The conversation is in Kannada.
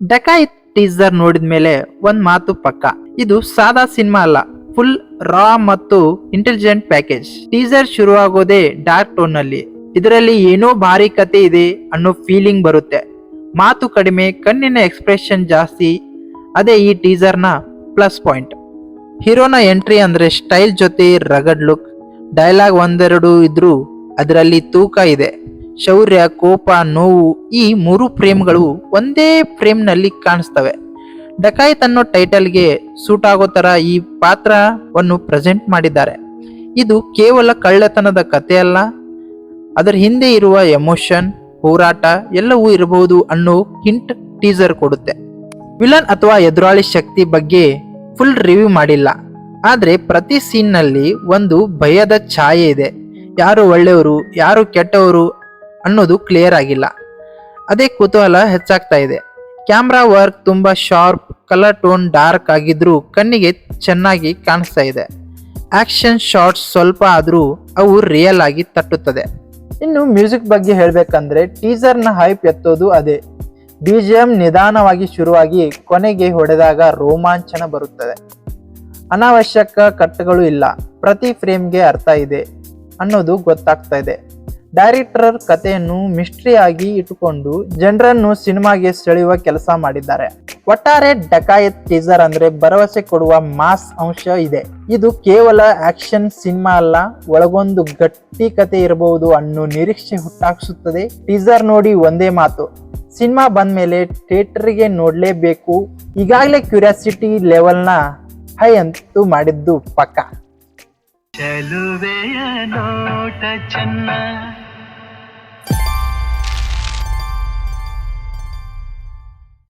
ಡಕಾಯಿತ್ ಟೀಸರ್ ನೋಡಿದ ಮೇಲೆ ಒಂದ್ ಮಾತು ಪಕ್ಕ. ಇದು ಸಾದಾ ಸಿನಿಮಾ ಅಲ್ಲ, ಫುಲ್ ರಾ ಮತ್ತು ಇಂಟೆಲಿಜೆಂಟ್ ಪ್ಯಾಕೇಜ್. ಟೀಸರ್ ಶುರುವಾಗೋದೇ ಡಾರ್ಕ್ ಟೋನ್ನಲ್ಲಿ ಇದರಲ್ಲಿ ಏನೋ ಭಾರಿ ಕತೆ ಇದೆ ಅನ್ನೋ ಫೀಲಿಂಗ್ ಬರುತ್ತೆ. ಮಾತು ಕಡಿಮೆ, ಕಣ್ಣಿನ ಎಕ್ಸ್ಪ್ರೆಷನ್ ಜಾಸ್ತಿ. ಅದೇ ಈ ಟೀಸರ್ನ ಪ್ಲಸ್ ಪಾಯಿಂಟ್. ಹೀರೋನ ಎಂಟ್ರಿ ಅಂದ್ರೆ ಸ್ಟೈಲ್ ಜೊತೆ ರಗಡ್ ಲುಕ್. ಡೈಲಾಗ್ ಒಂದೆರಡು ಇದ್ರೂ ಅದರಲ್ಲಿ ತೂಕ ಇದೆ. ಶೌರ್ಯ, ಕೋಪ, ನೋವು ಈ ಮೂರು ಫ್ರೇಮ್ಗಳು ಒಂದೇ ಫ್ರೇಮ್ನಲ್ಲಿ ಕಾಣಿಸ್ತವೆ. ಡಕಾಯಿತ್ ಅನ್ನೋ ಟೈಟಲ್ಗೆ ಸೂಟ್ ಆಗೋ ಥರ ಈ ಪಾತ್ರವನ್ನು ಪ್ರೆಸೆಂಟ್ ಮಾಡಿದ್ದಾರೆ. ಇದು ಕೇವಲ ಕಳ್ಳತನದ ಕಥೆಯಲ್ಲ, ಅದರ ಹಿಂದೆ ಇರುವ ಎಮೋಷನ್, ಹೋರಾಟ ಎಲ್ಲವೂ ಇರಬಹುದು ಅನ್ನೋ ಹಿಂಟ್ ಟೀಸರ್ ಕೊಡುತ್ತೆ. ವಿಲನ್ ಅಥವಾ ಎದುರಾಳಿ ಶಕ್ತಿ ಬಗ್ಗೆ ಫುಲ್ ರಿವ್ಯೂ ಮಾಡಿಲ್ಲ. ಆದರೆ ಪ್ರತಿ ಸೀನ್ನಲ್ಲಿ ಒಂದು ಭಯದ ಛಾಯೆ ಇದೆ. ಯಾರು ಒಳ್ಳೆಯವರು, ಯಾರು ಕೆಟ್ಟವರು ಅನ್ನೋದು ಕ್ಲಿಯರ್ ಆಗಿಲ್ಲ. ಅದೇ ಕುತೂಹಲ ಹೆಚ್ಚಾಗ್ತಾ ಇದೆ. ಕ್ಯಾಮ್ರಾ ವರ್ಕ್ ತುಂಬ ಶಾರ್ಪ್ ಕಲರ್ ಟೋನ್ ಡಾರ್ಕ್ ಆಗಿದ್ರೂ ಕಣ್ಣಿಗೆ ಚೆನ್ನಾಗಿ ಕಾಣಿಸ್ತಾ ಇದೆ. ಆಕ್ಷನ್ ಶಾರ್ಟ್ಸ್ ಸ್ವಲ್ಪ ಆದರೂ ಅವು ರಿಯಲ್ ಆಗಿ ತಟ್ಟುತ್ತದೆ. ಇನ್ನು ಮ್ಯೂಸಿಕ್ ಬಗ್ಗೆ ಹೇಳಬೇಕಂದ್ರೆ ಟೀಸರ್ನ ಹೈಪ್ ಎತ್ತೋದು ಅದೇ. ಬಿಜಿಎಂ ನಿಧಾನವಾಗಿ ಶುರುವಾಗಿ ಕೊನೆಗೆ ಹೊಡೆದಾಗ ರೋಮಾಂಚನ ಬರುತ್ತದೆ. ಅನಾವಶ್ಯಕ ಕಟ್ಟುಗಳು ಇಲ್ಲ. ಪ್ರತಿ ಫ್ರೇಮ್ಗೆ ಅರ್ಥ ಇದೆ ಅನ್ನೋದು ಗೊತ್ತಾಗ್ತಾ ಇದೆ. ಡೈರೆಕ್ಟರ್ ಕಥೆಯನ್ನು ಮಿಸ್ಟ್ರಿ ಆಗಿ ಇಟ್ಟುಕೊಂಡು ಜನರನ್ನು ಸಿನಿಮಾಗೆ ಸೆಳೆಯುವ ಕೆಲಸ ಮಾಡಿದ್ದಾರೆ. ಒಟ್ಟಾರೆ ಡಕಾಯತ್ ಟೀಸರ್ ಅಂದ್ರೆ ಭರವಸೆ ಕೊಡುವ ಮಾಸ್ ಅಂಶ ಇದೆ. ಇದು ಕೇವಲ ಆಕ್ಷನ್ ಸಿನಿಮಾ ಅಲ್ಲ, ಒಳಗೊಂದು ಗಟ್ಟಿ ಕತೆ ಇರಬಹುದು ಅನ್ನೋ ನಿರೀಕ್ಷೆ ಹುಟ್ಟಾಕ್ಸುತ್ತದೆ. ಟೀಸರ್ ನೋಡಿ ಒಂದೇ ಮಾತು, ಸಿನಿಮಾ ಬಂದ್ಮೇಲೆ ಥಿಯೇಟರ್ಗೆ ನೋಡಲೇಬೇಕು, ಈಗಾಗಲೇ ಕ್ಯೂರಿಯಾಸಿಟಿ ಲೆವೆಲ್ನ ಹೈ ಅಂತೂ ಮಾಡಿದ್ದು ಪಕ್ಕ. ಚೆನ್ನ